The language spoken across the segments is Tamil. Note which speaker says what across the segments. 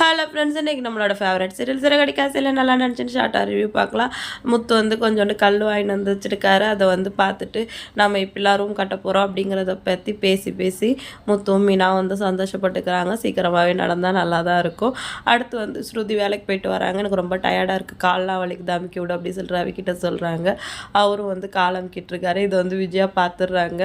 Speaker 1: ஹலோ ஃப்ரெண்ட்ஸ் இன்றைக்கி நம்மளோட ஃபேவரட் சீரியல் சிறகடி காசில் நல்லா நினச்சின்னு ஷார்ட்டாக ரிவ்யூ பார்க்கலாம். முத்து வந்து கொஞ்சோண்டு கல் வாங்கிட்டு வந்து வச்சுருக்காரு. அதை வந்து பார்த்துட்டு நம்ம இப்படிலாம் ரூம் கட்ட போகிறோம் அப்படிங்கிறத பற்றி பேசி பேசி முத்துவும் மீனா வந்து சந்தோஷப்பட்டுக்கிறாங்க. சீக்கிரமாகவே நடந்தால் நல்லா தான் இருக்கும். அடுத்து வந்து ஸ்ருதி வேலைக்கு போயிட்டு வராங்க. எனக்கு ரொம்ப டயர்டாக இருக்குது கால்லாம் வலிக்கு தமிக்கி விடு அப்படி சொல்லி அவகிட்ட சொல்கிறாங்க அவரும் வந்து காலம் கிட்டிருக்காரு இதை வந்து விஜயா பார்த்துடுறாங்க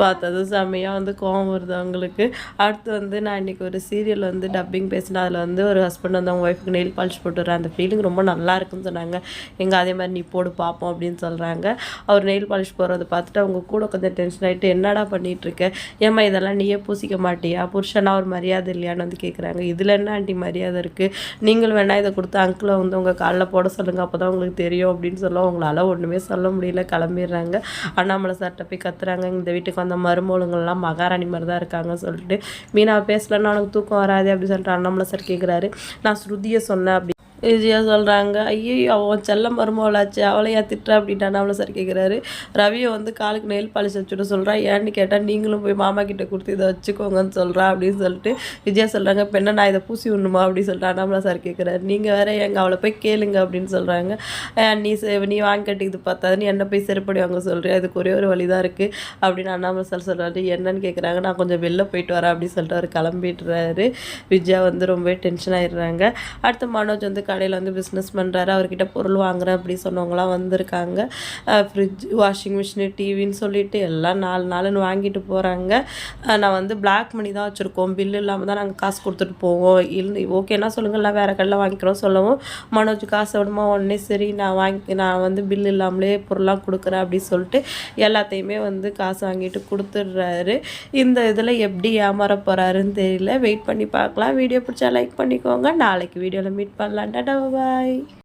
Speaker 1: பார்த்தது செம்மையாக வந்து கோவம் வருது அவங்களுக்கு. அடுத்து வந்து நான் இன்றைக்கி ஒரு சீரியல் வந்து டப்பிங் பேசினேன். அதில் வந்து ஒரு ஹஸ்பண்ட் வந்து அவங்க ஒய்ஃபுக்கு நெயில் பாலிஷ் போட்டுறேன் அந்த ஃபீலிங் ரொம்ப நல்லா இருக்குன்னு சொன்னாங்க. எங்கள் அதே மாதிரி நீ போடு பார்ப்போம் அப்படின்னு சொல்கிறாங்க அவர் நெயில் பாலிஷ் போடுறத பார்த்துட்டு அவங்க கூட கொஞ்சம் டென்ஷன் ஆகிட்டு என்னடா பண்ணிகிட்ருக்க ஏம்மா இதெல்லாம் நீயே பூசிக்க மாட்டியா? புருஷனா ஒரு மரியாதை இல்லையான்னு வந்து கேட்குறாங்க இதில் என்ன ஆண்டி மரியாதை இருக்குது நீங்கள் வேணால் இதை கொடுத்து அங்கிளை வந்து உங்கள் காலில் போட சொல்லுங்கள் அப்போ தான் உங்களுக்கு தெரியும் அப்படின்னு சொல்ல அவங்களால ஒன்றுமே சொல்ல முடியல. கிளம்பிடுறாங்க. அண்ணாமலை சார்கிட்ட போய் கத்துறாங்க. இந்த வீட்டுக்கு அந்த மருமகளுங்கள்லாம் மகாராணி மாதிரி தான் இருக்காங்க சொல்லிட்டு. மீனா பேசலன்னா உனக்கு தூக்கம் வராது அப்படின்னு சொல்லிட்டு அண்ணாமலை சார் கேட்குறாரு நான் ஸ்ருதியை சொன்னேன் அப்படி ஈஸியாக சொல்கிறாங்க ஐயோ அவன் செல்ல மருமவளாச்சு அவளை ஏன் திட்டுற அப்படின்ட்டு அவளை சார் கேட்குறாரு ரவியை வந்து காலுக்கு நெயில் பாலிஷ் வச்சுட்டு சொல்கிறா ஏன்னு கேட்டால் நீங்களும் போய் மாமா கிட்டே கொடுத்து இதை வச்சுக்கோங்கன்னு சொல்கிறா அப்படின்னு சொல்லிட்டு விஜயா சொல்கிறாங்க பெண்ணை நான் இதை பூசி விடணுமா? அப்படின்னு சொல்லிட்டு அண்ணாமலா சார் கேட்குறாரு நீங்கள் வேற எங்கள் அவளை போய் கேளுங்க அப்படின்னு சொல்கிறாங்க நீ நீ வாங்கி கட்டிக்கிது பார்த்தா நீ என்ன போய் செருப்படி வாங்க சொல்கிறேன் அதுக்கு ஒரே ஒரு வழி தான் இருக்குது அப்படின்னு அண்ணாமலை சார் சொல்கிறாரு என்னன்னு கேட்குறாங்க நான் கொஞ்சம் வெளில போயிட்டு வரேன் அப்படின்னு சொல்லிட்டு அவர் கிளம்பிடுறாரு. விஜயா வந்து ரொம்பவே டென்ஷன் ஆயிடுறாங்க. அடுத்து மனோஜ் வந்து கடையில் வந்து பிஸ்னஸ் பண்ணுறாரு அவர்கிட்ட பொருள் வாங்குறேன் அப்படி சொன்னவங்களாம் வந்திருக்காங்க. ஃப்ரிட்ஜ் வாஷிங் மிஷினு டிவின்னு சொல்லிட்டு எல்லாம் நாலு நாளுன்னு வாங்கிட்டு போகிறாங்க நான் வந்து பிளாக் மணி தான் வச்சுருக்கோம். பில்லு இல்லாமல் தான் நாங்கள் காசு கொடுத்துட்டு போவோம். இல்லை ஓகேன்னா சொல்லுங்கள் இல்லை வேறு கடையில் வாங்கிக்கிறோம் சொல்லவும். மனோஜ் காசு விடுமா உடனே சரி நான் வாங்கி நான் வந்து பில் இல்லாமலே பொருளாக கொடுக்குறேன் அப்படின்னு சொல்லிட்டு எல்லாத்தையுமே வந்து காசு வாங்கிட்டு கொடுத்துட்றாரு. இந்த இதில் எப்படி ஏமாற போகிறாருன்னு தெரியல. வெயிட் பண்ணி பார்க்கலாம். வீடியோ பிடிச்சா லைக் பண்ணிக்கோங்க. நாளைக்கு வீடியோவில் மீட் பண்ணலாம் டாடா பாய்